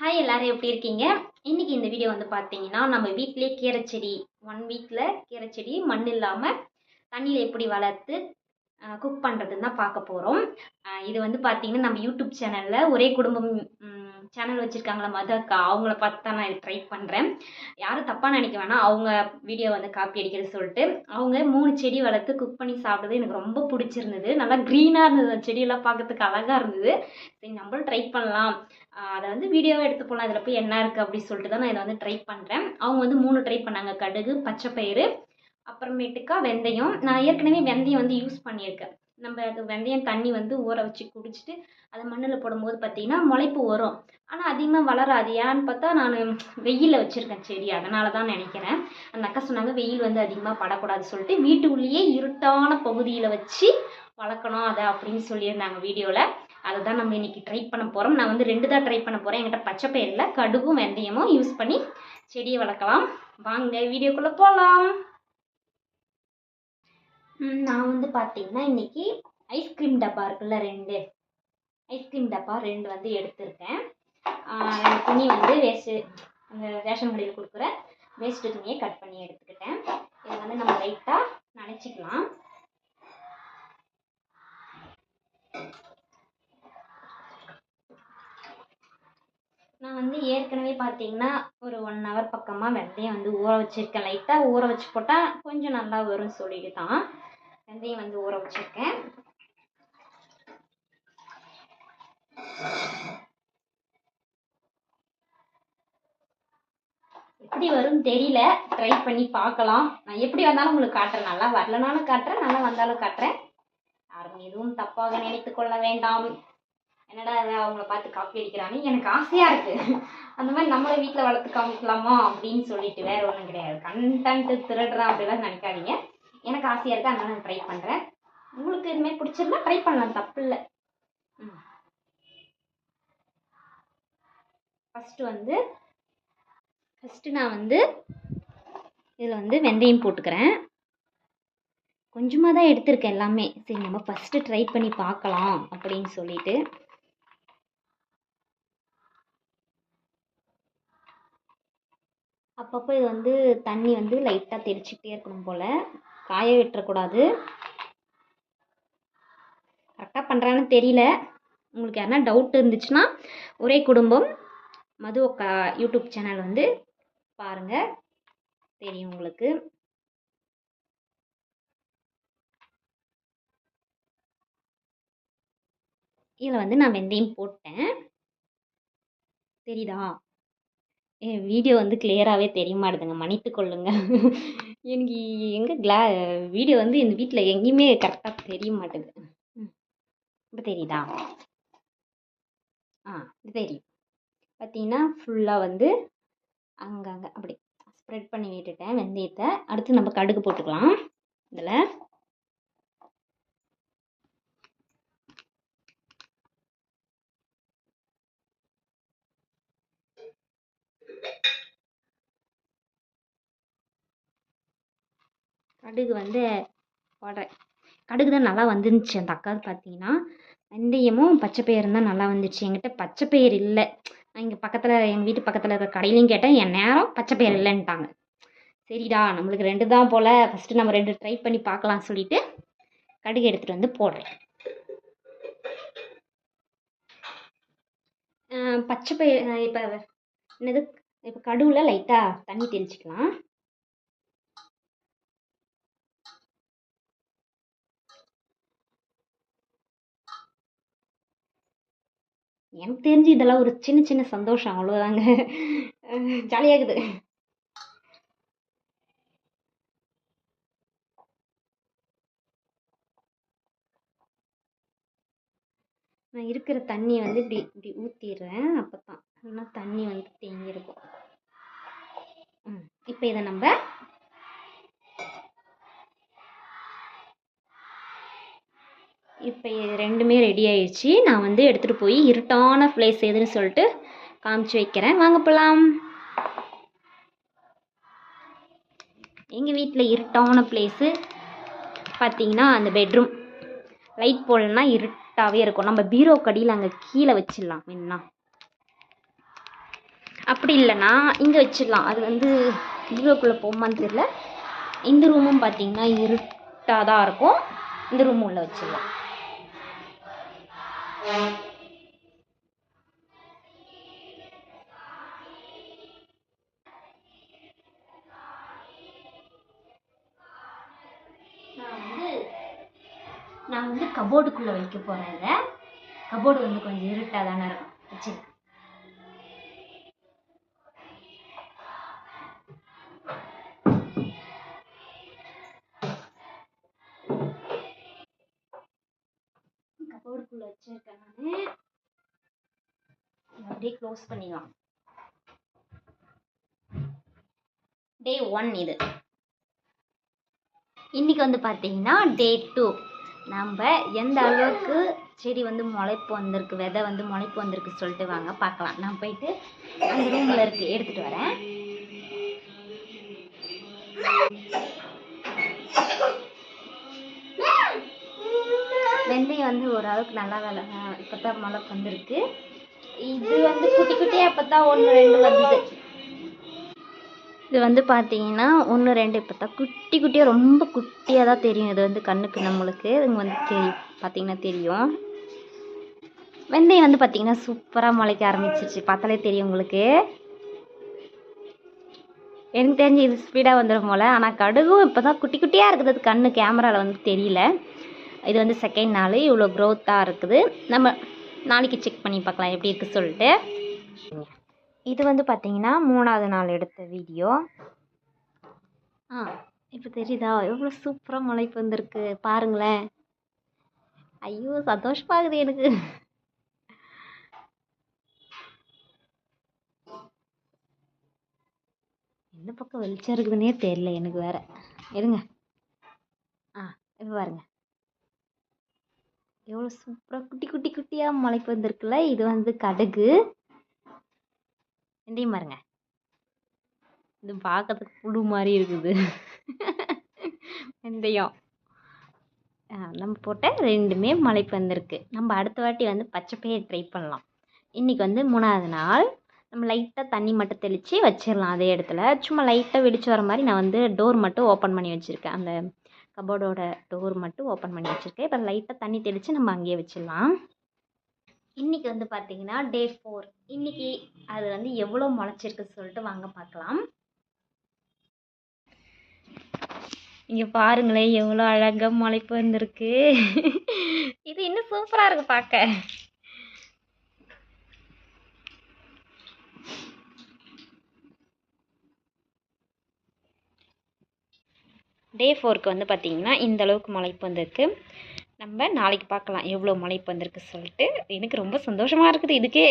Hi எல்லாரும் எப்படி இருக்கீங்க? இன்னைக்கு இந்த வீடியோ வந்து பார்த்தீங்கன்னா நம்ம வீட்டிலேயே கீரை செடி ஒன் வீக்கில் கீரை செடி மண் இல்லாமல் தண்ணியில் எப்படி வளர்த்து குக் பண்ணுறதுன்னு தான் பார்க்க போகிறோம் இது வந்து பார்த்தீங்கன்னா நம்ம யூடியூப் சேனலில் ஒரே குடும்பம் சேனல் வச்சுருக்காங்களா மதக்கா அவங்கள பார்த்து தான் நான் ட்ரை பண்ணுறேன் யாரும் தப்பாக நினைக்க வேணாம். அவங்க வீடியோ வந்து காப்பி அடிக்கிறது சொல்லிட்டு. அவங்க மூணு செடி வளர்த்து குக் பண்ணி சாப்பிட்டது எனக்கு ரொம்ப பிடிச்சிருந்தது. நல்லா க்ரீனாக இருந்தது. அந்த செடியெல்லாம் பார்க்கறதுக்கு அழகாக இருந்தது. சரி நம்மளும் ட்ரை பண்ணலாம். அதை வந்து வீடியோவாக எடுத்து போகலாம் இதில் போய் என்ன இருக்குது அப்படின்னு சொல்லிட்டு தான் நான் இதை வந்து ட்ரை பண்ணுறேன் அவங்க வந்து மூணு ட்ரை பண்ணாங்க. கடுகு பச்சைப்பயிறு அப்புறமேட்டுக்கா வெந்தயம். நான் ஏற்கனவே வெந்தயம் வந்து யூஸ் பண்ணியிருக்கேன். நம்ம அது வெந்தயம் தண்ணி வந்து ஊற வச்சு குடிச்சிட்டு அதை மண்ணில் போடும்போது பார்த்திங்கன்னா முளைப்பு வரும். ஆனால் அதிகமாக வளராது. ஏன்னு பார்த்தா நான் வெயிலில் வச்சுருக்கேன் செடி. அதனால தான் நினைக்கிறேன். அந்த அக்கா சொன்னாங்க வெயில் வந்து அதிகமாக படக்கூடாது சொல்லிட்டு வீட்டுக்குள்ளேயே இருட்டான பகுதியில் வச்சு வளர்க்கணும் அதை அப்படின்னு சொல்லியிருந்தாங்க வீடியோவில் அதை தான் நம்ம இன்றைக்கி ட்ரை பண்ண போகிறோம் நான் வந்து ரெண்டு தான் ட்ரை பண்ண போகிறேன் என்கிட்ட பச்சை பயிரில் கடுகும் வெந்தயமும் யூஸ் பண்ணி செடியை வளர்க்கலாம். வாங்க வீடியோக்குள்ளே போகலாம் நான் வந்து பார்த்தீங்கன்னா இன்னைக்கு ஐஸ்கிரீம் டப்பா இருக்குல்ல ரெண்டு. ஐஸ்கிரீம் டப்பா ரெண்டு வந்து எடுத்திருக்கேன். துணி வந்து வேஸ்ட்டு அந்த ரேஷன் கடையில் கொடுக்குற வேஸ்ட்டு துணியை கட் பண்ணி எடுத்துக்கிட்டேன். இதை வந்து நம்ம லைட்டாக நினச்சிக்கலாம். நான் வந்து ஏற்கனவே பார்த்தீங்கன்னா ஒரு ஒன் ஹவர் பக்கமாக வெந்தயம் வந்து ஊற வச்சுருக்கேன். லைட்டாக ஊற வச்சு போட்டால் கொஞ்சம் நல்லா வரும்னு சொல்லிட்டு தான். வெந்தயம் வந்து ஊற வச்சுருக்கேன். எப்படி வரும்னு தெரியல. ட்ரை பண்ணி பார்க்கலாம். நான் எப்படி வந்தாலும் உங்களுக்கு காட்டுறேன். நல்லா வரலனாலும் காட்டுறேன். நல்லா வந்தாலும் காட்டுறேன். யாரும் எதுவும் தப்பாக நினைத்து கொள்ள வேண்டாம். என்னடா இவ அவங்கள பார்த்து காப்பி அடிக்கிறான்னு எனக்கு ஆசையாக இருக்குது அந்த மாதிரி நம்மளே வீட்டில் வளர்த்து காமிக்கலாமா அப்படின்னு சொல்லிட்டு வேற ஒன்றும் கிடையாது. கண்டென்ட்டு திருடுறான் அப்படிலாம் நினைக்காதீங்க. எனக்கு ஆசையாக இருக்குது அதனால நான் ட்ரை பண்ணுறேன் உங்களுக்கு இதுமாரி பிடிச்சிருந்தா ட்ரை பண்ணலாம் தப்பு இல்லை. ஃபஸ்ட்டு வந்து ஃபஸ்ட்டு நான் வந்து இதில் வந்து வெந்தயம் போட்டுக்கிறேன். கொஞ்சமாக தான் எடுத்திருக்கேன் எல்லாமே. சரி நம்ம ஃபஸ்ட்டு ட்ரை பண்ணி பார்க்கலாம் அப்படின்னு சொல்லிட்டு. அப்பப்போ இது வந்து தண்ணி வந்து லைட்டாக தெளிச்சுக்கிட்டே இருக்கணும் போல். காய விட்டுறக்கூடாது. கரெக்டாக பண்ணுறான்னு தெரியல. உங்களுக்கு யாருனா டவுட் இருந்துச்சுன்னா ஒரே குடும்பம் மது அக்கா யூடியூப் சேனல் வந்து பாருங்கள் தெரியும் உங்களுக்கு. இதில் வந்து நான் வெந்தயம் போட்டேன். தெரியுதா? என் வீடியோ வந்து கிளியராகவே தெரிய மாட்டேதுங்க. மன்னித்து எனக்கு எங்கே கிளா வீடியோ வந்து இந்த வீட்டில் எங்கேயுமே கரெக்டாக தெரிய மாட்டேது இப்போ தெரியுதா? ஆ இது தெரியும். பார்த்தீங்கன்னா ஃபுல்லாக வந்து அங்கங்கே அப்படி ஸ்ப்ரெட் பண்ணி விட்டுட்டேன் வெந்தயத்தை. அடுத்து நம்ம கடுகு போட்டுக்கலாம். இதில். கடுகு வந்து போடுறேன். கடுகு தான் நல்லா வந்துருந்துச்சு. அந்த அக்காவுக்கு பார்த்தீங்கன்னா வெந்தயமும் பச்சை பயிரும் தான் நல்லா வந்துச்சு. என்கிட்ட பச்சை பயிர் இல்லை. நான் இங்கே பக்கத்தில் எங்கள் வீட்டு பக்கத்தில் இருக்கிற கடையிலையும் கேட்டேன். என் நேரம் பச்சை பயிர் இல்லைன்ட்டாங்க. சரிடா நம்மளுக்கு ரெண்டு தான் போல். ஃபஸ்ட்டு நம்ம ரெண்டு ட்ரை பண்ணி பார்க்கலாம் சொல்லிட்டு கடுகு எடுத்துகிட்டு வந்து போடுறேன். பச்சை பயிர் இப்போ என்னது இப்போ கடுவில் லைட்டாக தண்ணி தெளிச்சிக்கலாம். எனக்கு தெரிஞ்சு இதெல்லாம் ஒரு சின்ன சின்ன சந்தோஷம். அவ்வளோதாங்க ஜாலியாகுது நான் இருக்கிற தண்ணியை வந்து இப்படி இப்படி ஊற்றிடுறேன் அப்போ தான் ஆனால் தண்ணி வந்து தேங்கியிருக்கும். ம். இப்போ இதை நம்ம இப்போ இது ரெண்டுமே ரெடி ஆயிடுச்சு. நான் வந்து எடுத்துகிட்டு போய் இருட்டான பிளேஸ் எதுன்னு சொல்லிட்டு காமிச்சு வைக்கிறேன். வாங்க போகலாம் எங்கள் வீட்டில் இருட்டான பிளேஸு பார்த்தீங்கன்னா அந்த பெட்ரூம் லைட் போடலன்னா இருட்டாகவே இருக்கும். நம்ம பீரோ கடியில் அங்கே கீழே வச்சிடலாம். வேணும்னா அப்படி இல்லைன்னா இங்கே வச்சிடலாம். அது வந்து பீரோக்குள்ளே போகுமான்னு தெரியல. இந்த ரூமும் பார்த்தீங்கன்னா இருட்டாக தான் இருக்கும். இந்த ரூம் உள்ளே வச்சிடலாம். நான் வந்து நான் வந்து கபோர்டுக்குள்ளே வைக்க போகிறேன் இதை. கபோர்டு வந்து கொஞ்சம் இருட்டாக தானே இருக்கும். வச்சுருக்கேன் வச்சிருக்கேன் நான். அப்படியே க்ளோஸ் பண்ணிடலாம். டே ஒன் இது. இன்னைக்கு வந்து பார்த்தீங்கன்னா டே டூ நம்ம எந்த அளவுக்கு செடி வந்து முளைப்பு வந்திருக்கு விதை வந்து முளைப்பு வந்திருக்கு சொல்லிட்டு வாங்க பார்க்கலாம். நான் போயிட்டு அந்த ரூமில் இருக்கு எடுத்துகிட்டு வரேன். வெந்தயம் வந்து ஓரளவுக்கு நல்லா வேலை இப்போ தான் மிளகு வந்திருக்கு. இது வந்து குட்டி குட்டியாக இப்போ தான் ஒன்று ரெண்டு வருது. இது வந்து பார்த்தீங்கன்னா ஒன்று ரெண்டு இப்போ தான் குட்டி குட்டியாக ரொம்ப குட்டியாக தான் தெரியும். இது வந்து கண்ணுக்கு நம்மளுக்கு இங்கே வந்து தெரியும் பார்த்தீங்கன்னா தெரியும். வெந்தயம் வந்து பார்த்தீங்கன்னா சூப்பராக முளைக்க ஆரம்பிச்சிருச்சு. பார்த்தாலே தெரியும் உங்களுக்கு. எனக்கு தெரிஞ்சு இது ஸ்பீடாக வந்துடும் போல். ஆனால் கடுகும் இப்போ தான் குட்டி குட்டியாக இருக்குது. அது கண்ணு கேமராவில் வந்து தெரியல. இது வந்து செகண்ட் நாள். இவ்வளோ க்ரோத்தாக இருக்குது. நம்ம நாளைக்கு செக் பண்ணி பார்க்கலாம். எப்படி இருக்குது சொல்லிட்டு. இது வந்து பார்த்தீங்கன்னா மூணாவது நாள் எடுத்த வீடியோ ஆ இப்போ தெரியுதா? எவ்வளோ சூப்பராக முளைப்பு வந்திருக்கு பாருங்களேன். ஐயோ சந்தோஷமாகுது எனக்கு. எந்த பக்கம் வெளிச்சம் இருக்குதுன்னே தெரியல எனக்கு வேறு. இருங்க. ஆ இப்போ பாருங்கள் எவ்வளோ சூப்பராக குட்டி குட்டி குட்டியாக முளைப்பு வந்திருக்குல்ல இது வந்து கடுகு. வெந்தயம் பாருங்க. இது பார்க்கறதுக்கு புழு மாதிரி இருக்குது. வெந்தயம் நம்ம போட்ட ரெண்டுமே முளைப்பு வந்திருக்கு நம்ம அடுத்த வாட்டி வந்து பச்சை ட்ரை பண்ணலாம். இன்றைக்கி வந்து மூணாவது நாள். நம்ம லைட்டாக தண்ணி மட்டும் தெளித்து வச்சிடலாம் அதே இடத்துல. சும்மா லைட்டாக வெடிச்சு வர மாதிரி நான் வந்து டோர் மட்டும் ஓப்பன் பண்ணி வச்சுருக்கேன். அந்த கபோர்டோட டோர் மட்டும் ஓப்பன் பண்ணி வச்சுருக்கேன். இப்போ லைட்டாக தண்ணி தெளித்து நம்ம அங்கேயே வச்சிடலாம். இன்றைக்கி வந்து பார்த்தீங்கன்னா டே ஃபோர் இன்றைக்கி அது வந்து எவ்வளோ முளைச்சிருக்கு சொல்லிட்டு வாங்க பார்க்கலாம். இங்கே பாருங்களேன் எவ்வளோ அழகாக முளைப்பு வந்திருக்கு. இது இன்னும் சூப்பராக இருக்கு பார்க்க. டே ஃபோருக்கு வந்து பார்த்திங்கன்னா இந்தளவுக்கு முளைப்பு வந்திருக்கு. நம்ம நாளைக்கு பார்க்கலாம் எவ்வளோ முளைப்பு வந்திருக்கு சொல்லிட்டு. எனக்கு ரொம்ப சந்தோஷமாக இருக்குது இதுக்கே.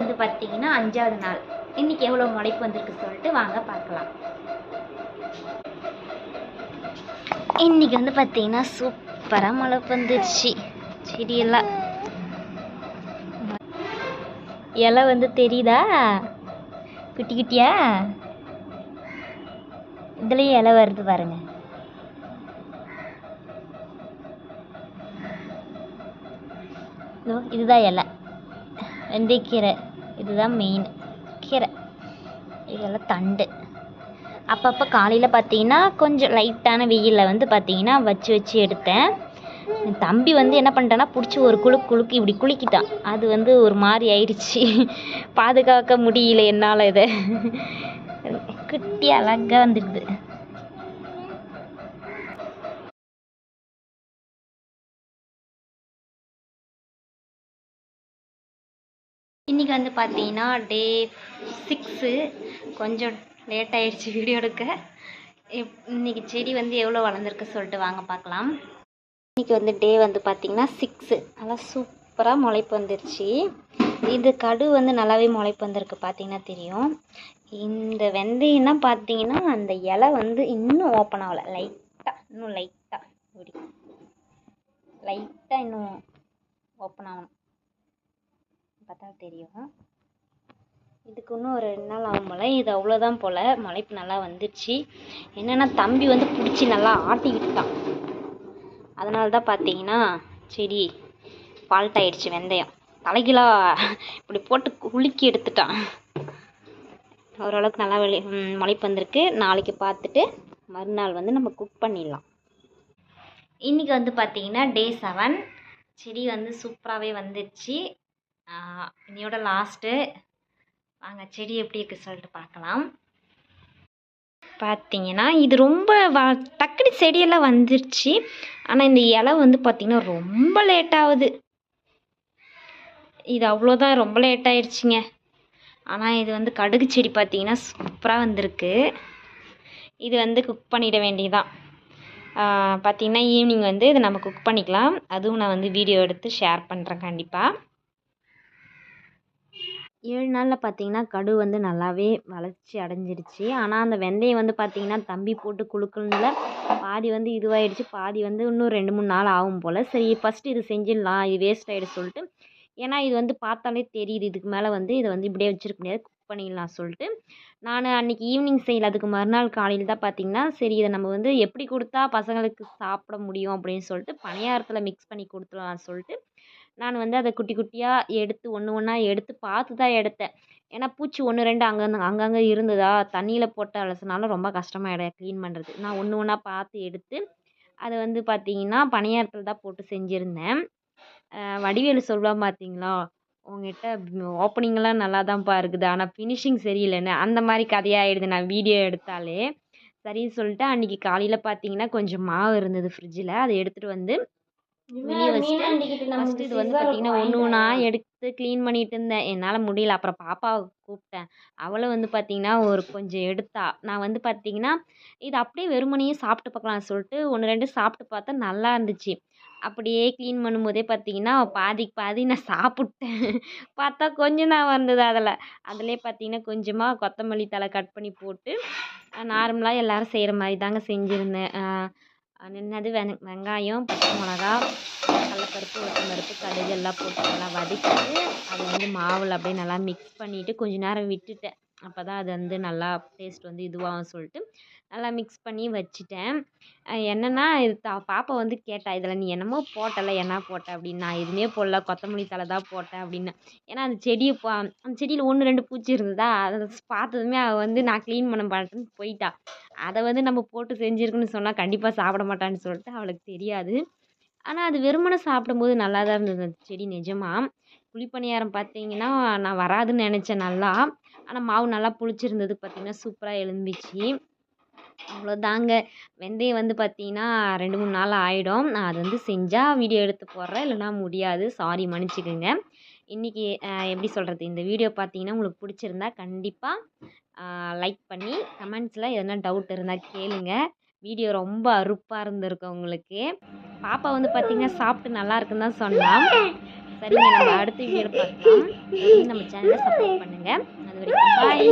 வந்து பார்த்தீங்கன்னா அஞ்சாவது நாள். இன்னைக்கு எவ்வளோ முளைப்பு வந்திருக்கு சொல்லிட்டு வாங்க பார்க்கலாம் இன்னைக்கு வந்து பார்த்திங்கன்னா சூப்பராக முளைப்பு வந்துருச்சு. செடியெல்லாம். இலை வந்து தெரியுதா? குட்டி குட்டியா? இதுலேயும் இலை வருது பாருங்க. இதுதான் இலை. வெந்தயக்கீரை இதுதான் மெயின் கீரை. இதெல்லாம் தண்டு. அப்பப்போ காலையில் பார்த்தீங்கன்னா கொஞ்சம் லைட்டான வெயிலில் வந்து பார்த்தீங்கன்னா வச்சு வச்சு எடுத்தேன். தம்பி வந்து என்ன பண்ணிட்டான்னா பிடிச்சி ஒரு குலுக்கு குலுக்கு இப்படி குளிக்கிட்டான் அது வந்து ஒரு மாதிரி ஆயிடுச்சு. பாதுகாக்க முடியல என்னால் இதை. குட்டி அழகாக வந்துடுது. இன்றைக்கி வந்து பார்த்தீங்கன்னா டே சிக்ஸு கொஞ்சம் லேட் ஆயிடுச்சு வீடியோ எடுக்க. இப்- இன்னைக்கு செடி வந்து எவ்வளோ வளர்ந்துருக்கு சொல்லிட்டு வாங்க பார்க்கலாம் இன்றைக்கி வந்து டே வந்து பார்த்தீங்கன்னா சிக்ஸு நல்லா சூப்பராக முளைப்பு வந்துருச்சு. இது கடு வந்து நல்லாவே முளைப்பு வந்திருக்கு பார்த்தீங்கன்னா தெரியும். இந்த வெந்தயம்னா பார்த்தீங்கன்னா அந்த இலை வந்து இன்னும் ஓப்பன் ஆகலை. லைட்டாக இன்னும் லைட்டாக இப்படி. லைட்டாக இன்னும் ஓப்பன் ஆகணும். பார்த்தா தெரியும். இதுக்கு இன்னும் ஒரு ரெண்டு நாள் ஆகும் போல். இது அவ்வளோதான் போல். முளைப்பு நல்லா வந்துடுச்சு என்னென்னா தம்பி வந்து பிடிச்சி நல்லா ஆட்டி விட்டான் அதனால தான் பார்த்தீங்கன்னா செடி ஃபால்ட் ஆயிடுச்சு வெந்தயம். தலைகிலா இப்படி போட்டு குலுக்கி எடுத்துட்டான். ஓரளவுக்கு நல்லா வெளி ம், முளைப்பு வந்திருக்கு. நாளைக்கு பார்த்துட்டு மறுநாள் வந்து நம்ம குக் பண்ணிடலாம். இன்றைக்கி வந்து பார்த்தீங்கன்னா டே செவன் செடி வந்து சூப்பராகவே வந்துடுச்சு இன்னையோட லாஸ்ட்டு வாங்க செடி எப்படி இருக்குது சொல்லிட்டு பார்க்கலாம் பார்த்தீங்கன்னா இது ரொம்ப வ டக்குனு செடியெல்லாம் வந்துருச்சு. ஆனால் இந்த இலை வந்து பார்த்திங்கன்னா ரொம்ப லேட்டாகுது இது அவ்வளோதான் ரொம்ப லேட் ஆயிடுச்சுங்க ஆனால் இது வந்து கடுகு செடி பார்த்திங்கன்னா சூப்பராக வந்திருக்கு. இது வந்து குக் பண்ணிட வேண்டியதான் பார்த்திங்கன்னா ஈவினிங் வந்து இதை நம்ம குக் பண்ணிக்கலாம். அதுவும் நான் வந்து வீடியோ எடுத்து ஷேர் பண்ணுறேன் கண்டிப்பாக ஏழு நாளில் பார்த்தீங்கன்னா கடு வந்து நல்லாவே வளர்ச்சி அடைஞ்சிருச்சு. ஆனால் அந்த வெந்தயம் வந்து பார்த்தீங்கன்னா தம்பி போட்டு குலுக்குனதுல பாதி வந்து இதுவாகிடுச்சு பாதி வந்து இன்னும் ரெண்டு மூணு நாள் ஆகும் போல். சரி ஃபஸ்ட்டு இது செஞ்சிடலாம். இது வேஸ்ட் ஆகிடும் சொல்லிட்டு ஏன்னா இது வந்து பார்த்தாலே தெரியுது. இதுக்கு மேலே வந்து இதை வந்து இப்படியே வச்சுருக்க முடியாது. குக் பண்ணிடலாம் சொல்லிட்டு. நான் அன்றைக்கி ஈவினிங் செய்யல அதுக்கு மறுநாள் காலையில் தான் பார்த்தீங்கன்னா சரி இதை நம்ம வந்து எப்படி கொடுத்தா பசங்களுக்கு சாப்பிட முடியும் அப்படின்னு சொல்லிட்டு பணியாரத்தில் மிக்ஸ் பண்ணி கொடுத்துடலாம் சொல்லிட்டு நான் வந்து அதை குட்டி குட்டியாக எடுத்து ஒன்று ஒன்றா எடுத்து பார்த்து தான் எடுத்தேன். ஏன்னா பூச்சி ஒன்று ரெண்டு அங்கே அங்கங்கே இருந்ததா தண்ணியில் போட்டு அலசினாலும் ரொம்ப கஷ்டமாயிடும் க்ளீன் பண்ணுறது நான் ஒன்று ஒன்றா பார்த்து எடுத்து அதை வந்து பார்த்தீங்கன்னா பணியாரத்தில் தான் போட்டு செஞ்சுருந்தேன். வடிவேலு சொல்லுவான் பார்த்தீங்களா உங்ககிட்ட ஓப்பனிங்லாம் நல்லா தான்ப்பா இருக்குது. ஆனால் ஃபினிஷிங் சரியில்லைன்னு அந்த மாதிரி கதையாயிடுது நான் வீடியோ எடுத்தாலே சரின்னு சொல்லிட்டு அன்றைக்கி காலையில் பார்த்தீங்கன்னா கொஞ்சம் மாவு இருந்தது ஃப்ரிட்ஜில் அதை எடுத்துகிட்டு வந்து வெளியே வச்சுட்டு ஃபஸ்ட்டு இது வந்து பார்த்தீங்கன்னா ஒன்று ஒன்றா எடுத்து க்ளீன் பண்ணிட்டு இருந்தேன். என்னால் முடியல. அப்புறம் பாப்பாவை கூப்பிட்டேன். அவளும் வந்து பார்த்தீங்கன்னா ஒரு கொஞ்சம் எடுத்தா. நான் வந்து பார்த்தீங்கன்னா இது அப்படியே வெறுமனையே சாப்பிட்டு பார்க்கலாம் சொல்லிட்டு ஒன்று ரெண்டு சாப்பிட்டு பார்த்தா நல்லா இருந்துச்சு. அப்படியே க்ளீன் பண்ணும்போதே பார்த்தீங்கன்னா பாதிக்கு பாதி நான் சாப்பிட்டேன். பார்த்தா கொஞ்சம் தான் வந்தது அதில். அதிலே பார்த்தீங்கன்னா கொஞ்சமாக கொத்தமல்லி தழை கட் பண்ணி போட்டு நார்மலாக எல்லோரும் செய்கிற மாதிரி தாங்க செஞ்சுருந்தேன். நின்னது வெ வெங்காயம் பச்சை மிளகா கடலப்பருப்பு உளுத்தம்பருப்பு கடுகு எல்லாம் போட்டு நல்லா வதக்கிட்டு அதை வந்து மாவில் அப்படியே நல்லா மிக்ஸ் பண்ணிவிட்டு கொஞ்ச நேரம் விட்டுட்டேன். அப்போ தான் அது வந்து நல்லா டேஸ்ட் வந்து இதுவாகும் சொல்லிட்டு நல்லா மிக்ஸ் பண்ணி வச்சுட்டேன். என்னென்னா இது தா பாப்பா வந்து கேட்டா இதில் நீ என்னமோ போட்டல என்ன போட்ட? அப்படின்னு. நான் எதுவுமே போடல கொத்தமல்லி தழை தான் போட்டேன் அப்படின்னு. ஏன்னா அந்த செடியை பா அந்த செடியில் ஒன்று ரெண்டு பூச்சி இருந்ததா அதை பார்த்ததுமே அவள் வந்து நான் க்ளீன் பண்ண மாட்டேன்னு போயிட்டா. அதை வந்து நம்ம போட்டு செஞ்சுருக்குன்னு சொன்னால் கண்டிப்பாக சாப்பிட மாட்டான்னு சொல்லிட்டு அவளுக்கு தெரியாது. ஆனால் அது வெறுமனை சாப்பிடும்போது நல்லா தான் இருந்தது அந்த செடி நிஜமாக குழிப்பணியாரம் பார்த்தீங்கன்னா நான் வராதுன்னு நினச்சேன் நல்லா. ஆனால் மாவு நல்லா புளிச்சிருந்தது பார்த்தீங்கன்னா சூப்பராக எழும்பிச்சு அவ்வளோதாங்க வெந்தயம் வந்து பார்த்தீங்கன்னா ரெண்டு மூணு நாள் ஆகிடும் நான் அது வந்து செஞ்சால் வீடியோ எடுத்து போடுறேன். இல்லைனா முடியாது. சாரி மன்னிச்சிக்கோங்க. இன்றைக்கி எப்படி சொல்கிறது இந்த வீடியோ பார்த்தீங்கன்னா உங்களுக்கு பிடிச்சிருந்தா கண்டிப்பாக லைக் பண்ணி கமெண்ட்ஸில் எதனா டவுட் இருந்தால் கேளுங்க. வீடியோ ரொம்ப அருப்பாக இருந்திருக்கும் உங்களுக்கு. பாப்பா வந்து பார்த்தீங்கன்னா சாப்பிட்டு நல்லா இருக்குன்னு தான் சொன்னான். சரிங்க நம்ம அடுத்த வீடியோவில் பார்க்கலாம். நம்ம சேனலை சப்போர்ட் பண்ணுங்கள் அது வரைக்கும் பாய்